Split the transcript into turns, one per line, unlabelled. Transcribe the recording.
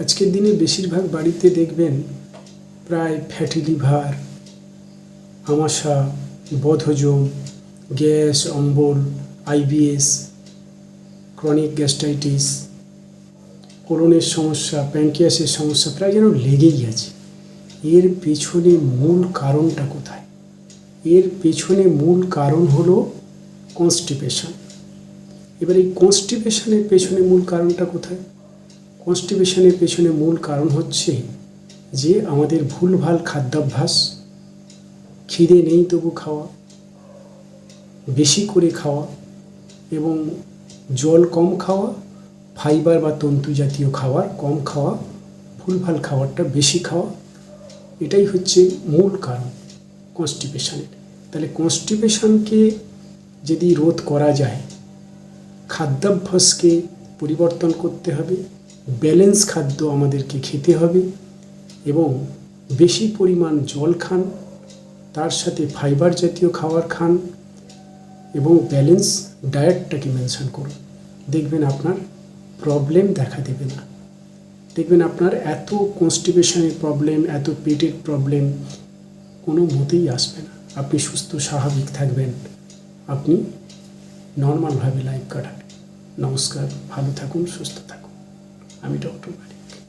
আজকের দিনে বেশিরভাগ বাড়িতে দেখবেন প্রায় ফ্যাটি লিভার আমাশা, বদহজম, গ্যাস, অম্বল আইবিএস ক্রনিক গ্যাস্ট্রাইটিস কোলনের সমস্যা প্যাঙ্কিয়াসের সমস্যা প্রায় যেন লেগেই আছে। এর পেছনে মূল কারণটা কোথায়? এর পেছনে মূল কারণ হলো কনস্টিপেশন এবার এই কনস্টিপেশনের পেছনে মূল কারণটা কোথায়? কনস্টিপেশনের পেছনে মূল কারণ হচ্ছে যে আমাদের ভুলভাল খাদ্যাভ্যাস, খিদে নেই তবু খাওয়া, বেশি করে খাওয়া এবং জল কম খাওয়া ফাইবার বা তন্তু জাতীয় খাবার কম খাওয়া, ভুলভাল খাবারটা বেশি খাওয়া, এটাই হচ্ছে মূল কারণ কনস্টিপেশনের তাহলে কনস্টিপেশনকে যদি রোধ করা যায়, খাদ্যাভ্যাসকে পরিবর্তন করতে হবে। ব্যালেন্স খাদ্য আমাদেরকে খেতে হবে এবং বেশি পরিমাণ জল খান, তার সাথে ফাইবার জাতীয় খাবার খান এবং ব্যালেন্স ডায়েটটাকে মেনশন করুন। দেখবেন আপনার প্রবলেম দেখা দেবে না। দেখবেন আপনার এত কনস্টিপেশনের প্রবলেম এত পেটের প্রবলেম কোনো মতেই আসবে না। আপনি সুস্থ, স্বাভাবিক থাকবেন। আপনি নর্মালভাবে লাইফ কাটাবেন। নমস্কার, ভালো থাকুন, সুস্থ থাকুন। আমি ডক্টর বাড়ি